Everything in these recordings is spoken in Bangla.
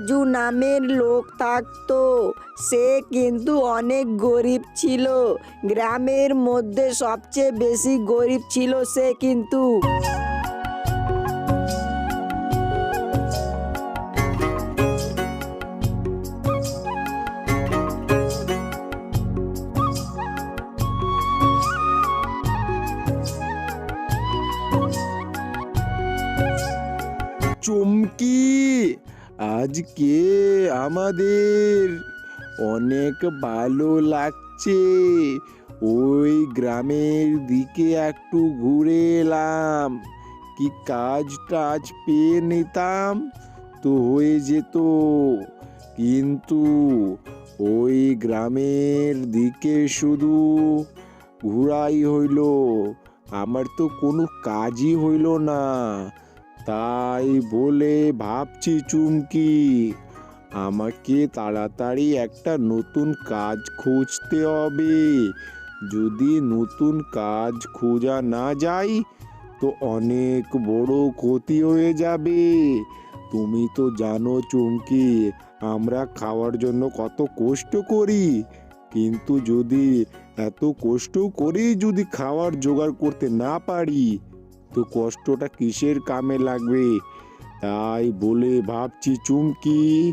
রাজু নামের লোক থাকতো। সে কিন্তু অনেক গরিব ছিল। গ্রামের মধ্যে সবচেয়ে বেশি গরিব ছিল সে কিন্তু। আজকে আমাদের অনেক ভালো লাগছে। ওই গ্রামের দিকে একটু ঘুরে এলাম। কি কাজ টাজ পেয়ে নিতাম? তো হয়ে যেত। কিন্তু ওই গ্রামের দিকে শুধু ঘুরাই হইল। আমার তো কোনো কাজই হইল না। তাই বলে ভাবছি চুমকি। আমাকে তাড়াতাড়ি একটা নতুন কাজ খুঁজতে হবে। যদি নতুন কাজ খোঁজা না যায়, তো অনেক বড় ক্ষতি হয়ে যাবে। তুমি তো জানো চুমকি, আমরা খাওয়ার জন্য কত কষ্ট করি। কিন্তু যদি এত কষ্ট করে যদি খাওয়ার জোগাড় করতে না পারি তো কষ্টটা কিসের কামে লাগবে? তাই বলে ভাবছি চুমকি।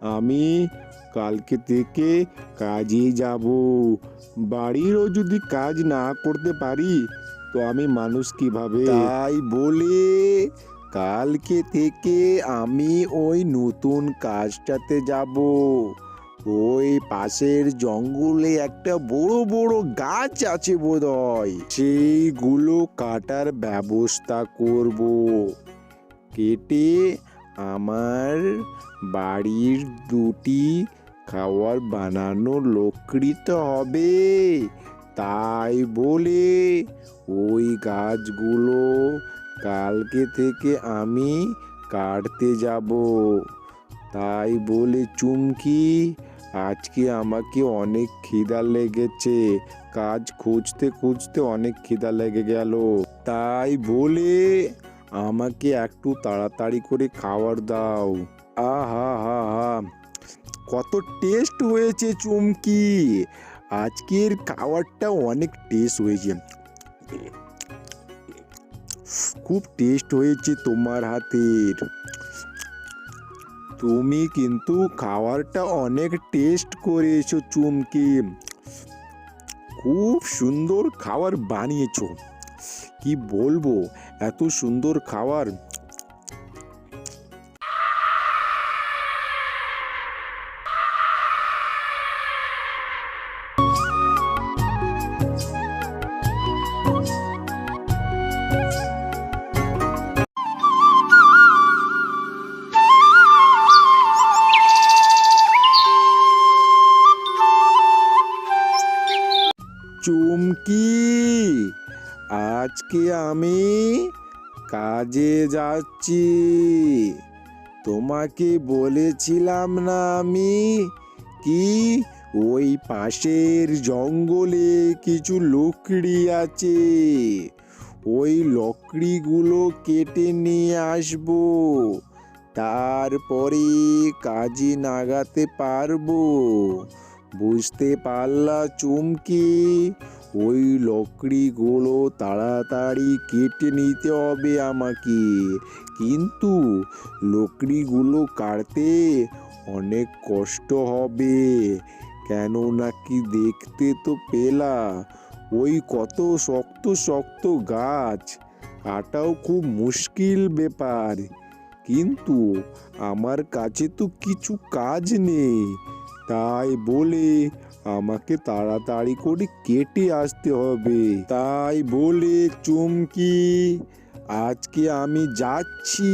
আমি কালকে থেকে কাজে যাব। বাড়িরও যদি কাজ না করতে পারি, তো আমি মানুষ কীভাবে? তাই বলে কালকে থেকে আমি ওই নতুন কাজটাতে যাব। ওই পাশের জঙ্গলে একটা বড় বড় গাছ আছে বোধহয়। সেইগুলো কাটার ব্যবস্থা করব। কেটে আমার বাড়ির দুটি খাওয়ার বানানো লকড়ি তো হবে। তাই বলে ওই গাছগুলো কালকে থেকে আমি কাটতে যাব। তাই বলে, চুমকি, আজকে আমাকে অনেক খিদা লেগেছে। কাজ খুঁজতে খুঁজতে অনেক খিদা লেগে গেল। তাই বলে, আমাকে একটু তাড়াতাড়ি করে খাবার দাও। আহা, হা হা। কত টেস্ট হয়েছে চুমকি। আজকের খাবারটা অনেক টেস্ট হয়েছে। খুব টেস্ট হয়েছে তোমার হাতের। তুমি কিন্তু খাবারটা অনেক টেস্ট করেছ চুমকি। খুব সুন্দর খাবার বানিয়েছো। কি বলব, এত সুন্দর খাবার। আজকে আমি কাজে যাচ্ছি। তোমাকে বলেছিলাম না আমি কি? ওই পাশের জঙ্গলে কিছু লকড়ি আছে। ওই লকড়িগুলো কেটে নিয়ে আসব। তারপরে কাজে নাগাতে পারব। বুঝতে পারলা চুমকি? ওই লকড়িগুলো তাড়াতাড়ি কেটে নিতে হবে আমাকে। কিন্তু লকড়িগুলো কাটতে অনেক কষ্ট হবে। কেন নাকি দেখতে তো পেলা, ওই কত শক্ত শক্ত গাছ। কাটাও খুব মুশকিল ব্যাপার। কিন্তু আমার কাছে তো কিছু কাজ নেই। তাই বলে আমাকে তাড়াতাড়ি করে কেটে আসতে হবে। তাই বলে, চুমকি, আজকে আমি যাচ্ছি।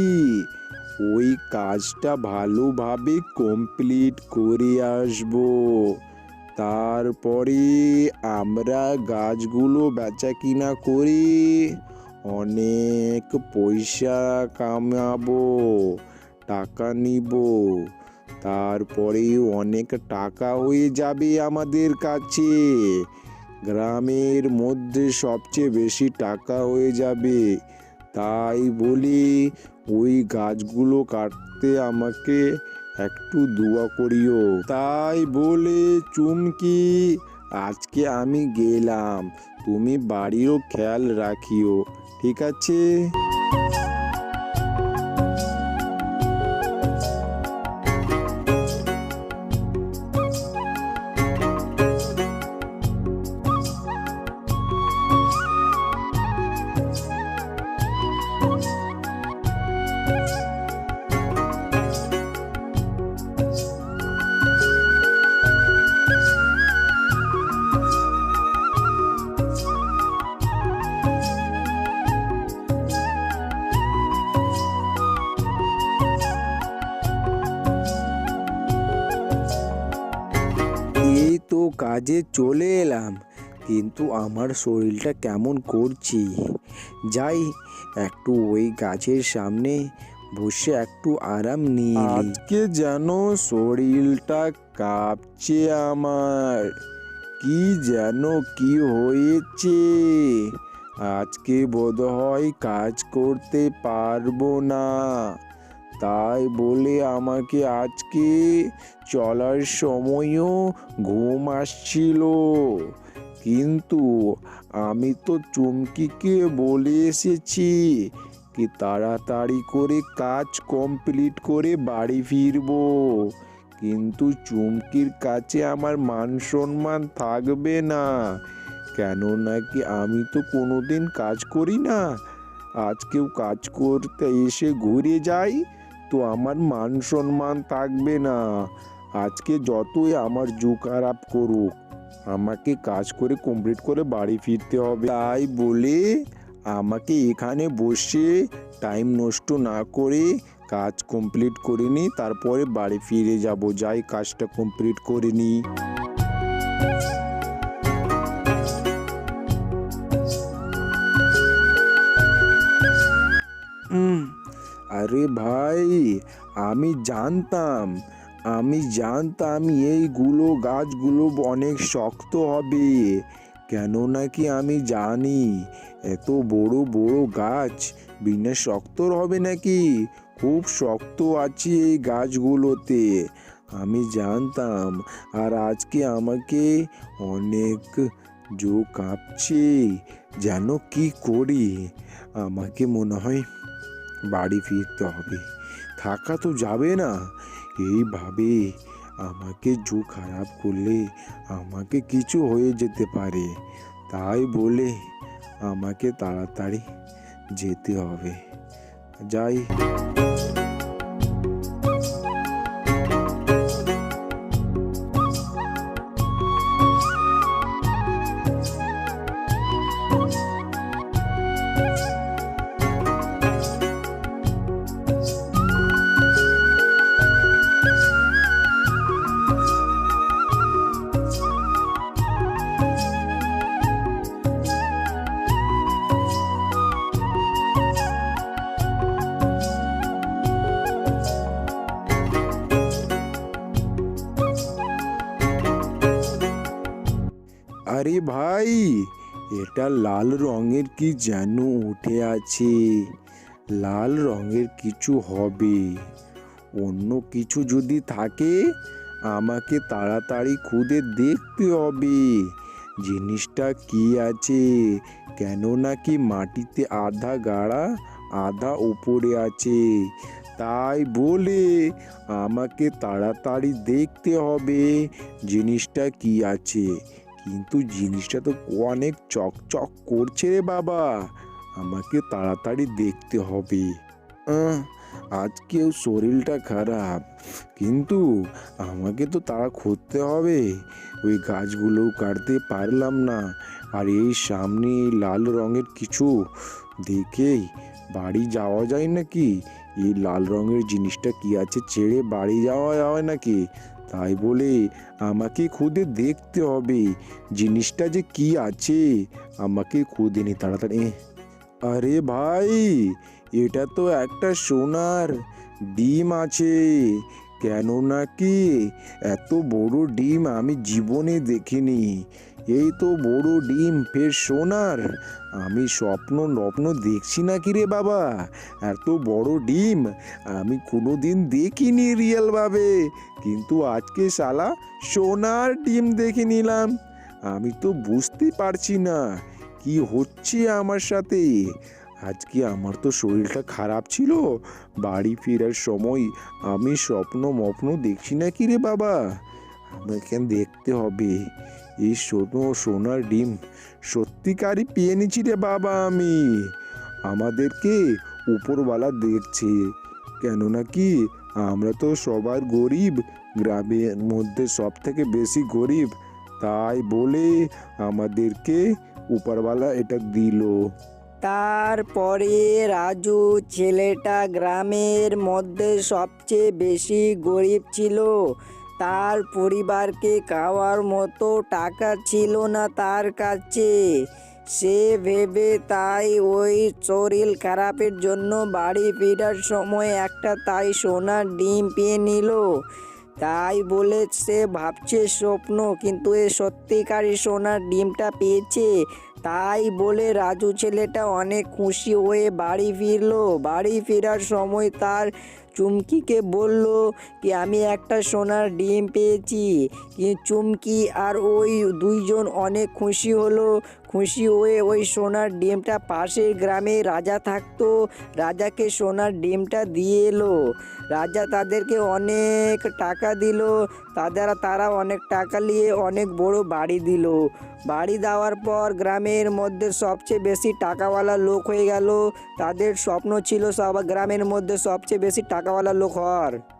ওই কাজটা ভালোভাবে কমপ্লিট করে আসব। তারপরে আমরা গাছগুলো বেচা কিনা করে অনেক পয়সা কামাবো, টাকা নিব। তারপরে অনেক টাকা হয়ে যাবে আমাদের কাছে। গ্রামের মধ্যে সবচেয়ে বেশি টাকা হয়ে যাবে। তাই বলি, ওই গাছগুলো কাটতে আমাকে একটু দোয়া করিও। তাই বলে, চুমকি, আজকে আমি গেলাম। তুমি বাড়িও খেয়াল রাখিও, ঠিক আছে? কাজে চলে এলাম, কিন্তু আমার শরীরটা কেমন করছি? যাই, একটু ওই গাছের সামনে বসে একটু আরাম নিই আজকে যেন শরীরটা কাঁপছে আমার। কি যেন কি হয়েছে? আজকে বোধহয় কাজ করতে পারব না। তাই বলে আমাকে আজকে চলার সময়ও ঘুম আসছিল। কিন্তু আমি তো চুমকিকে বলে এসেছি কি তাড়াতাড়ি করে কাজ কমপ্লিট করে বাড়ি ফিরবো। কিন্তু চুমকির কাছে আমার মান সম্মান থাকবে না। কেন নাকি আমি তো কোনোদিন কাজ করি না? আজকেও কাজ করতে এসে ঘুরে যাই তো আমার মান সম্মান থাকবে না। আজকে যতই আমার জু খারাপ করুক, আমাকে কাজ করে কমপ্লিট করে বাড়ি ফিরতে হবে। তাই বলে আমাকে এখানে বসে টাইম নষ্ট না করে কাজ কমপ্লিট করে নি তারপরে বাড়ি ফিরে যাব। যাই কাজটা কমপ্লিট করে নি ভাই, আমি জানতাম আমি জানতাম এইগুলো গাছগুলো অনেক শক্ত হবে। কেন নাকি আমি জানি, এত বড় বড় গাছ, বিনা শক্তর হবে নাকি? খুব শক্ত আছে এই গাছগুলোতে। আমি জানতাম, আর আজকে আমাকে অনেক জো কাঁপছে। যেন কি করি? আমাকে মনে হয় বাড়ি ফিরতে হবে। থাকা তো যাবে না। এইভাবে আমাকে জু খারাপ করলে আমাকে কিছু হয়ে যেতে পারে। তাই বলে আমাকে তাড়াতাড়ি যেতে হবে। যাই। আরে ভাই, এটা লাল রঙের কি যেন উঠে আছে? লাল রঙের কিছু হবে। অন্য কিছু যদি থাকে, আমাকে তাড়াতাড়ি খুদে দেখতে হবে। জিনিসটা কি আছে? কেন নাকি মাটিতে আধা গাড়া, আধা উপরে আছে? তাই বলে আমাকে তাড়াতাড়ি দেখতে হবে জিনিসটা কি আছে। কিন্তু জিনিসটা তো অনেক চকচক করছে রে বাবা। আমাকে তাড়াতাড়ি দেখতে হবে। আজকেও শরীরটা খারাপ, কিন্তু আমাকে তো তারা খুঁজতে হবে। ওই গাছগুলো কাটতে পারলাম না, আর এই সামনে লাল রঙের কিছু দেখেই বাড়ি যাওয়া যায় নাকি? এই লাল রঙের জিনিসটা কি আছে ছেড়ে বাড়ি যাওয়া যায় নাকি? তাই বলে আমাকে খুদে দেখতে হবে। জিনিসটা যে কি আছে? আমাকে খুদে নি তাড়াতাড়ি। আরে ভাই, এটা তো একটা সোনার ডিম আছে। কেন নাকি এত বড় ডিম আমি জীবনে দেখিনি। এই তো বড় ডিম, ফের সোনার। আমি স্বপ্ন নপ্ন দেখছি না কি রে বাবা? এত বড় ডিম, আমি কোনো দিন দেখিনি রিয়েলভাবে। কিন্তু আজকে শালা সোনার ডিম দেখে নিলাম। আমি তো বুঝতে পারছি না, কি হচ্ছে আমার সাথে? আজকে আমার তো শরীরটা খারাপ ছিল, বাড়ি ফেরার সময় আমি স্বপ্ন মপ্ন দেখছি না কি রে বাবা? আমাকে দেখতে হবে। এই সোনো, সোনার ডিম সত্যিকারই পেয়ে নিচ্ছি রে বাবা আমি। আমাদেরকে উপরওয়ালা দেখছে। কেননা কি, আমরা তো সবার গরিব, গ্রামের মধ্যে সব থেকে বেশি গরিব। তাই বলে আমাদেরকে উপরওয়ালা এটা দিল। তারপরে রাজু ছেলেটা গ্রামের মধ্যে সবচেয়ে বেশি গরিব ছিল। তার পরিবারকে খাওয়ার মতো টাকা ছিল না তার কাছে। সে ভেবে তাই ওই শরীর খারাপের জন্য বাড়ি ফেরার সময় একটা তাই সোনার ডিম পেয়ে নিল। তাই বলে সে ভাবছে, স্বপ্ন, কিন্তু এ সত্যিকারই সোনার ডিমটা পেয়েছে। তাই বলে রাজু ছেলেটা অনেক খুশি হয়ে বাড়ি ফিরলো। বাড়ি ফেরার সময় তার চুমকিকে বলল, কি আমি একটা সোনার ডিম পেয়েছি? চুমকি আর ওই দুইজন অনেক খুশি হলো। খুশি হয়ে ওই সোনার ডিমটা পাশের গ্রামে রাজা থাকতো। রাজাকে সোনার ডিমটা দিয়ে এলো। রাজা তাদেরকে অনেক টাকা দিল। তাদের, তারা অনেক টাকা নিয়ে অনেক বড় বাড়ি দিল। বাড়ি দেওয়ার পর গ্রামের মধ্যে সবচেয়ে বেশি টাকাওয়ালা লোক হয়ে গেল। তাদের স্বপ্ন ছিল সব গ্রামের মধ্যে সবচেয়ে বেশি টাকাওয়ালা লোক হওয়ার।